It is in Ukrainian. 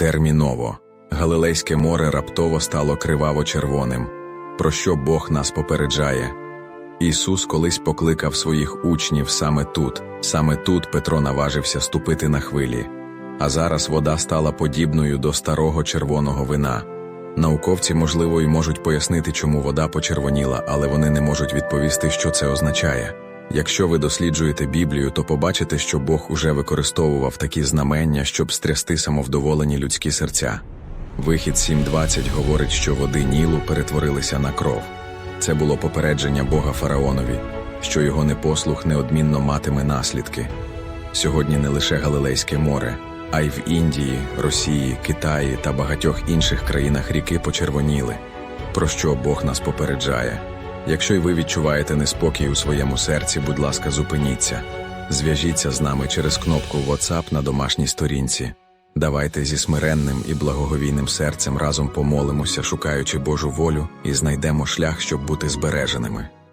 Терміново. Галилейське море раптово стало криваво-червоним, про що Бог нас попереджає. Ісус колись покликав своїх учнів саме тут, саме тут Петро наважився ступити на хвилі. А зараз вода стала подібною до старого червоного вина. Науковці, можливо, й можуть пояснити, чому вода почервоніла, але вони не можуть відповісти, що це означає. Якщо ви досліджуєте Біблію, то побачите, що Бог уже використовував такі знамення, щоб стрясти самовдоволені людські серця. Вихід 7.20 говорить, що води Нілу перетворилися на кров. Це було попередження Бога фараонові, що його непослух неодмінно матиме наслідки. Сьогодні не лише Галилейське море, а й в Індії, Росії, Китаї та багатьох інших країнах ріки почервоніли. Про що Бог нас попереджає? Якщо й ви відчуваєте неспокій у своєму серці, будь ласка, зупиніться. Зв'яжіться з нами через кнопку WhatsApp на домашній сторінці. Давайте зі смиренним і благоговійним серцем разом помолимося, шукаючи Божу волю, і знайдемо шлях, щоб бути збереженими.